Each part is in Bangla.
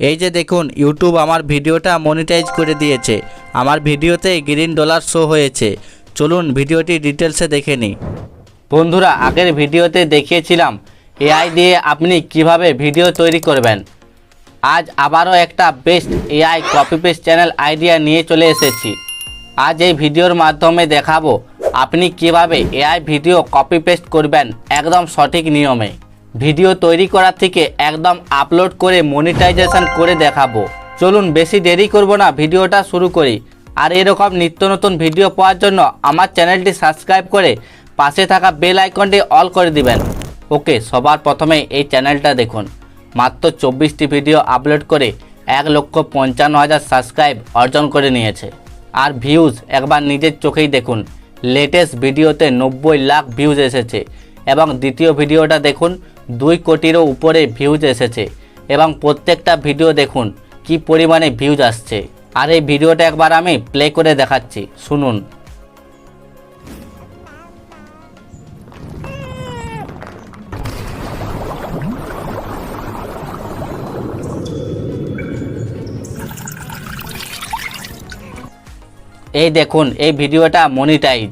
এই যে দেখুন ইউটিউব আমার ভিডিওটা মনিটাইজ করে দিয়েছে। আমার ভিডিওতে গ্রিন ডলার শো হয়েছে। চলুন ভিডিওটি ডিটেলসে দেখে নিই। বন্ধুরা, আগের ভিডিওতে দেখিয়েছিলাম এআই দিয়ে আপনি কীভাবে ভিডিও তৈরি করবেন। আজ আবারও একটা best AI copy paste channel idea নিয়ে চলে এসেছি। আজ এই ভিডিওর মাধ্যমে দেখাবো আপনি কীভাবে এআই ভিডিও কপি পেস্ট করবেন একদম সঠিক নিয়মে। ভিডিও তৈরি করার থেকে একদম আপলোড করে মনিটাইজেশন করে দেখাবো। চলুন বেশি দেরি করব না, ভিডিওটা শুরু করি। আর এরকম নিত্য নতুন ভিডিও পাওয়ার জন্য আমার চ্যানেলটি সাবস্ক্রাইব করে পাশে থাকা বেল আইকনটি অল করে দিবেন। ওকে, সবার প্রথমে এই চ্যানেলটা দেখুন। মাত্র চব্বিশটি ভিডিও আপলোড করে এক লক্ষ পঞ্চান্ন হাজার সাবস্ক্রাইব অর্জন করে নিয়েছে। আর ভিউজ একবার নিজের চোখেই দেখুন। লেটেস্ট ভিডিওতে নব্বই লাখ ভিউজ এসেছে। এবং দ্বিতীয় ভিডিওটা দেখুন দুই কোটিরও উপরে ভিউজ এসেছে এবং প্রত্যেকটা ভিডিও দেখুন কি পরিমাণে ভিউজ আসছে। আর এই ভিডিওটা একবার আমি প্লে করে দেখাচ্ছি, শুনুন। এই দেখুন, এই ভিডিওটা মনিটাইজ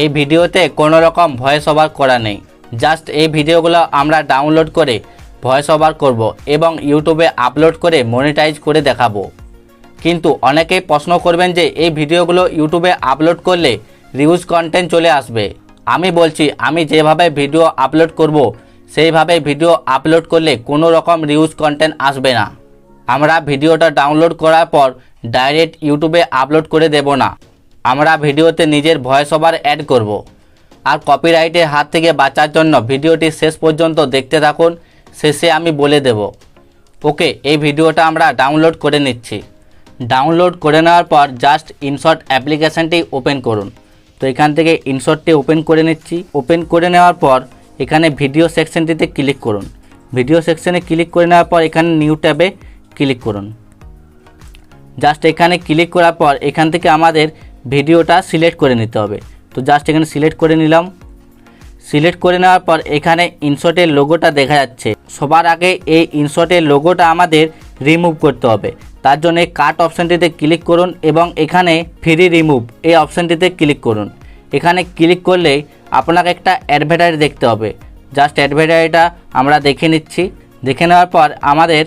এই ভিডিওতে কোনো রকম ভয়েস ওভার করা নেই। জাস্ট এই ভিডিওগুলো আমরা ডাউনলোড করে ভয়েস ওভার করব এবং ইউটিউবে আপলোড করে মনিটাইজ করে দেখাবো। কিন্তু অনেকেই প্রশ্ন করবেন যে এই ভিডিওগুলো ইউটিউবে আপলোড করলে রিউজ কন্টেন্ট চলে আসবে। আমি বলছি, আমি যেভাবে ভিডিও আপলোড করব, সেইভাবে ভিডিও আপলোড করলে কোনো রকম রিউজ কন্টেন্ট আসবে না। আমরা ভিডিওটা ডাউনলোড করার পর ডাইরেক্ট ইউটিউবে আপলোড করে দেব না। আমরা ভিডিওতে নিজের ভয়েস ওভার অ্যাড করব। আর কপিরাইটের হাত থেকে বাঁচার জন্য ভিডিওটি শেষ পর্যন্ত দেখতে থাকুন। শেষে আমি বলে দেব। ওকে, এই ভিডিওটা আমরা ডাউনলোড করে নিচ্ছি। ডাউনলোড করে নেওয়ার পর জাস্ট ইনশর্ট অ্যাপ্লিকেশানটি ওপেন করুন। তো এখান থেকে ইনশর্টটি ওপেন করে নিচ্ছি। ওপেন করে নেওয়ার পর এখানে ভিডিও সেকশনটিতে ক্লিক করুন। ভিডিও সেকশনে ক্লিক করে নেওয়ার পর এখানে নিউ ট্যাবে ক্লিক করুন। জাস্ট এখানে ক্লিক করার পর এখান থেকে আমাদের ভিডিওটা সিলেক্ট করে নিতে হবে। তো জাস্ট এখানে সিলেক্ট করে নিলাম। সিলেক্ট করে নেওয়ার পর এখানে ইনশর্টের লোগোটা দেখা যাচ্ছে। সবার আগে এই ইনশর্টের লোগোটা আমাদের রিমুভ করতে হবে। তার জন্য কাট অপশানটিতে ক্লিক করুন এবং এখানে ফ্রি রিমুভ এই অপশানটিতে ক্লিক করুন। এখানে ক্লিক করলে আপনাকে একটা অ্যাডভার্টাইজ দেখতে হবে। জাস্ট অ্যাডভার্টাইজটা আমরা দেখে নিচ্ছি। দেখে নেওয়ার পর আমাদের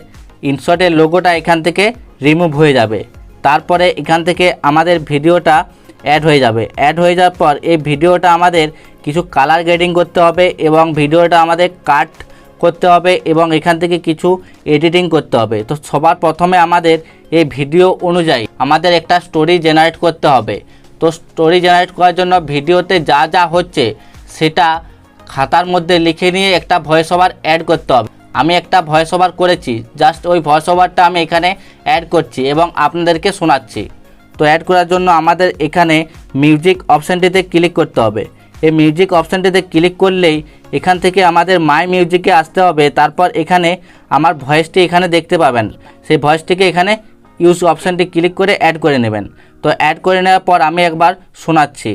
ইনশর্টের লোগোটা এখান থেকে রিমুভ হয়ে যাবে। তারপরে এখান থেকে আমাদের ভিডিওটা অ্যাড হয়ে যাবে। অ্যাড হয়ে যাওয়ার পর এই ভিডিওটা আমাদের কিছু কালার গ্রেডিং করতে হবে এবং ভিডিওটা আমাদের কাট করতে হবে এবং এখান থেকে কিছু এডিটিং করতে হবে। তো সবার প্রথমে আমাদের এই ভিডিও অনুযায়ী আমাদের একটা স্টোরি জেনারেট করতে হবে। তো স্টোরি জেনারেট করার জন্য ভিডিওতে যা যা হচ্ছে সেটা খাতার মধ্যে লিখে নিয়ে একটা ভয়েস ওভার অ্যাড করতে হবে। আমি একটা ভয়েস ওভার করেছি জাস্ট ওই ভয়েস ওভারটা আমি এখানে অ্যাড করছি এবং আপনাদেরকে শোনাচ্ছি। তো অ্যাড করার জন্য আমাদের এখানে মিউজিক অপশানটিতে ক্লিক করতে হবে। এই মিউজিক অপশানটিতে ক্লিক করলেই এখান থেকে আমাদের মাই মিউজিকে আসতে হবে। তারপর এখানে আমার ভয়েসটি এখানে দেখতে পাবেন। সেই ভয়েসটিকে এখানে ইউজ অপশানটি ক্লিক করে অ্যাড করে নেবেন। তো অ্যাড করে নেওয়ার পর আমি একবার শোনাচ্ছি।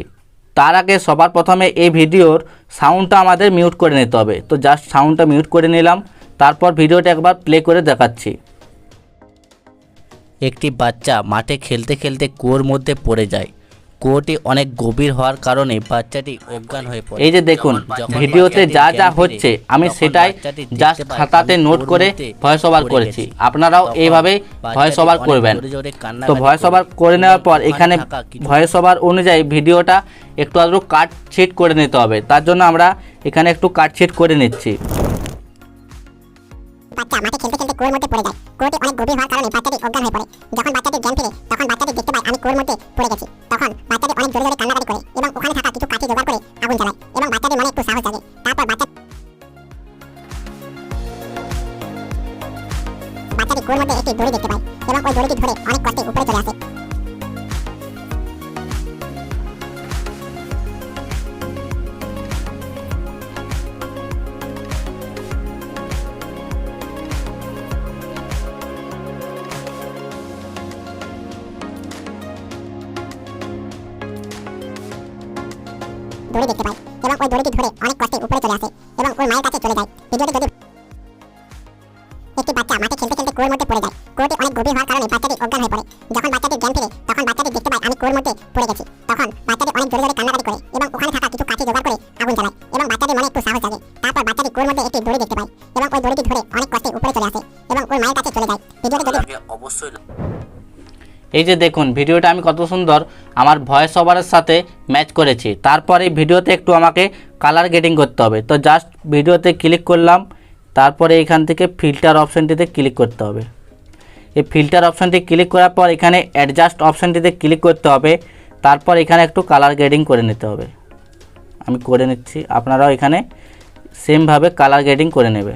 তার আগে সবার প্রথমে এই ভিডিওর সাউন্ডটা আমাদের মিউট করে নিতে হবে। তো জাস্ট সাউন্ডটা মিউট করে নিলাম। তারপর ভিডিওটা একবার প্লে করে দেখাচ্ছি। একটি বাচ্চা মাঠে খেলতে খেলতে কুয়োর মধ্যে পড়ে যায়। কুয়োটি অনেক গভীর হওয়ার কারণে বাচ্চাটি অজ্ঞান হয়ে পড়ে। এই যে দেখুন ভিডিওতে যা যা হচ্ছে আমি সেটাই জাস্ট খাতাতে নোট করে ভয়েস ওভার করেছি। আপনারাও এইভাবে ভয়েস ওভার করবেন। তো ভয়েস ওভার করে নেওয়ার পর এখানে ভয়েস ওভার অনুযায়ী ভিডিওটা একটু আধটু কাট ছিট করে নিতে হবে। তার জন্য আমরা এখানে একটু কাট ছিট করে নিচ্ছি। বাচ্চা মাঠে খেলতে খেলতে কুয়োর মধ্যে পড়ে যায়। কুয়োটি অনেক গভীর হওয়ার কারণে বাচ্চাটি অজ্ঞান হয়ে পড়ে। যখন বাচ্চাটি জ্ঞান ফিরে তখন বাচ্চাটি দেখতে পায় আমি কুয়োর মধ্যে পড়ে গেছি। তখন বাচ্চাটি অনেক জোরে জোরে কান্নাকাটি করে এবং ওখানে থাকা কিছু কাঠি জোগাড় করে ওই দড়িটি ধরে অনেক এই যে দেখুন, ভিডিওটা আমি কত সুন্দর আমার ভয়েস ওভারের সাথে ম্যাচ করেছি। তারপর ভিডিওতে একটু আমাকে কালার গেটিং করতে হবে। তো জাস্ট ভিডিওতে ক্লিক করলাম, তারপরে এখান থেকে ফিল্টার অপশানটিতে ক্লিক করতে হবে। এই ফিল্টার অপশানটি ক্লিক করার পর এখানে অ্যাডজাস্ট অপশানটিতে ক্লিক করতে হবে। তারপর এখানে একটু কালার গ্রেডিং করে নিতে হবে। আমি করে নিচ্ছি, আপনারাও এখানে সেমভাবে কালার গ্রেডিং করে নেবে।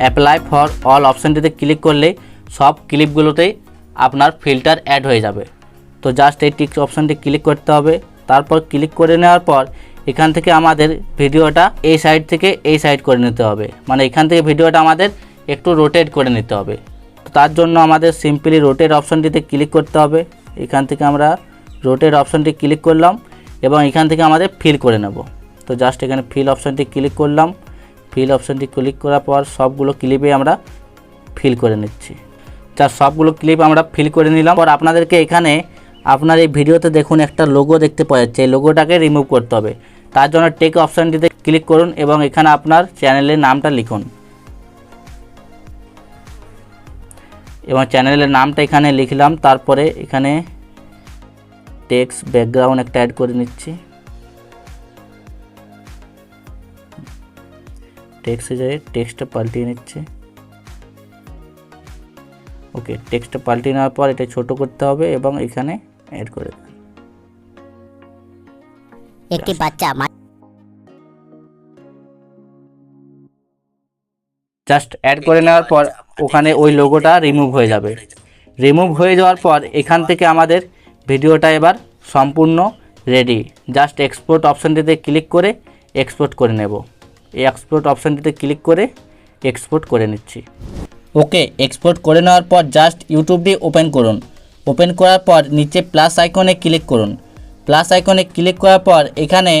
অ্যাপ্লাই ফর অল অপশানটিতে ক্লিক করলে সব ক্লিপগুলোতেই আপনার ফিল্টার অ্যাড হয়ে যাবে। তো জাস্ট এই টিক্স অপশানটি ক্লিক করতে হবে। তারপর ক্লিক করে নেওয়ার পর এখান থেকে আমাদের ভিডিওটা এই সাইড থেকে এই সাইড করে নিতে হবে। মানে এখান থেকে ভিডিওটা আমাদের একটু রোটেট করে নিতে হবে। তো তার জন্য আমাদের সিম্পলি রোটেট অপশানটিতে ক্লিক করতে হবে। এখান থেকে আমরা রোটেট অপশানটি ক্লিক করলাম এবং এখান থেকে আমাদের ফিল করে নেব। তো জাস্ট এখানে ফিল অপশানটি ক্লিক করলাম। ফিল অপশানটি ক্লিক করার পর সবগুলো ক্লিপে আমরা ফিল করে নিচ্ছি। যা সবগুলো ক্লিপ আমরা ফিল করে নিলাম। পর আপনাদেরকে এখানে আপনার এই ভিডিওতে দেখুন একটা লোগো দেখতে পাওয়া যাচ্ছে। এই লোগোটাকে রিমুভ করতে হবে। তার জন্য টেক অপশানটিতে ক্লিক করুন এবং এখানে আপনার চ্যানেলের নামটা লিখুন। এবং চ্যানেলের নামটা এখানে লিখলাম। তারপরে এখানে টেক্স ব্যাকগ্রাউন্ড একটা অ্যাড করে নিচ্ছি। টেক্সটে যাই টেক্সটটা পাল্টিয়ে নিচ্ছে। ওকে টেক্সটটা পাল্টিয়ে নেওয়ার পর এটা ছোট করতে হবে এবং এখানে অ্যাড করে দেবেন একটি বাচ্চা? জাস্ট অ্যাড করে নেওয়ার পর ওখানে ওই লোগোটা রিমুভ হয়ে যাবে। রিমুভ হয়ে যাওয়ার পর এখান থেকে আমাদের ভিডিওটা এবার সম্পূর্ণ রেডি জাস্ট এক্সপোর্ট অপশানটিতে ক্লিক করে এক্সপোর্ট করে নেব। এই এক্সপোর্ট অপশানটিতে ক্লিক করে এক্সপোর্ট করে নিচ্ছি। ওকে এক্সপোর্ট করে নেওয়ার পর জাস্ট ইউটিউবটি ওপেন করুন। ওপেন করার পর নিচে প্লাস আইকনে ক্লিক করুন। প্লাস আইকনে ক্লিক করার পর এখানে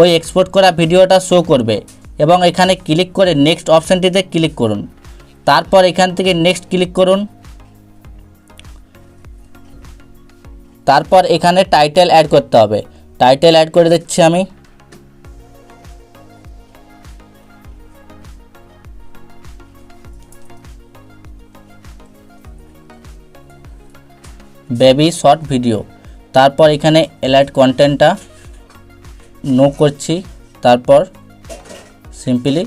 ওই এক্সপোর্ট করা ভিডিওটা শো করবে এবং এখানে ক্লিক করে নেক্সট অপশানটিতে ক্লিক করুন। তারপর এখান থেকে নেক্সট ক্লিক করুন। তারপর এখানে টাইটেল অ্যাড করতে হবে। টাইটেল অ্যাড করে দিচ্ছি আমি। বেবি শর্ট ভিডিও তারপর এখানে এলাইট কন্টেন্টটা নো করছি। তারপর সিম্পলি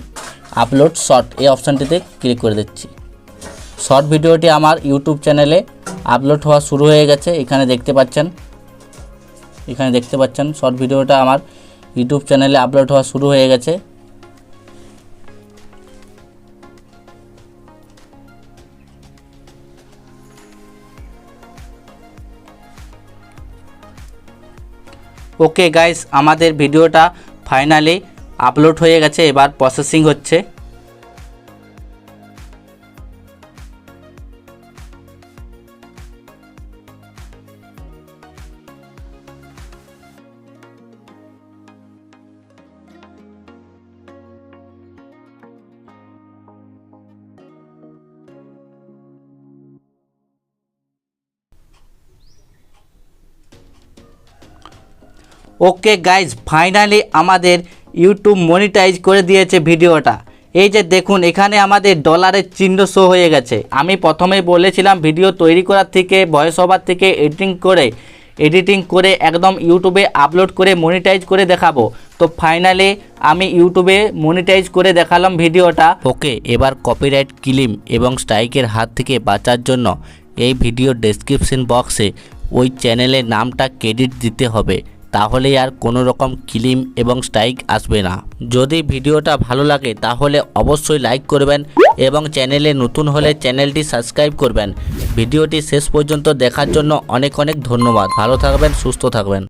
আপলোড শর্ট এই অপশানটিতে ক্লিক করে দিচ্ছি। শর্ট ভিডিওটি আমার ইউটিউব চ্যানেলে আপলোড হওয়া শুরু হয়ে গেছে। এখানে দেখতে পাচ্ছেন, এখানে দেখতে পাচ্ছেন শর্ট ভিডিওটা আমার ইউটিউব চ্যানেলে আপলোড হওয়া শুরু হয়ে গেছে। ওকে গাইস আমাদের ভিডিওটা ফাইনালি আপলোড হয়ে গেছে এবার প্রসেসিং হচ্ছে। ওকে গাইজ ফাইনালি আমাদের ইউটিউব মনিটাইজ করে দিয়েছে ভিডিওটা। এই যে দেখুন, এখানে আমাদের ডলারের চিহ্ন শো হয়ে গেছে। আমি প্রথমে বলেছিলাম ভিডিও তৈরি করার থেকে ভয়েস ওভার থেকে এডিটিং করে এডিটিং করে একদম ইউটিউবে আপলোড করে মনিটাইজ করে দেখাবো। তো ফাইনালি আমি ইউটিউবে মনিটাইজ করে দেখালাম ভিডিওটা। ওকে এবার কপিরাইট ক্লিম এবং স্ট্রাইকের হাত থেকে বাঁচার জন্য এই ভিডিও ডেসক্রিপশন বক্সে ওই চ্যানেলের নামটা ক্রেডিট দিতে হবে। তাহলেই আর কোনো রকম ক্লিম এবং স্ট্রাইক আসবে না। যদি ভিডিওটা ভালো লাগে, তাহলে অবশ্যই লাইক করবেন এবং চ্যানেলে নতুন হলে চ্যানেলটি সাবস্ক্রাইব করবেন। ভিডিওটি শেষ পর্যন্ত দেখার জন্য অনেক অনেক ধন্যবাদ। ভালো থাকবেন, সুস্থ থাকবেন।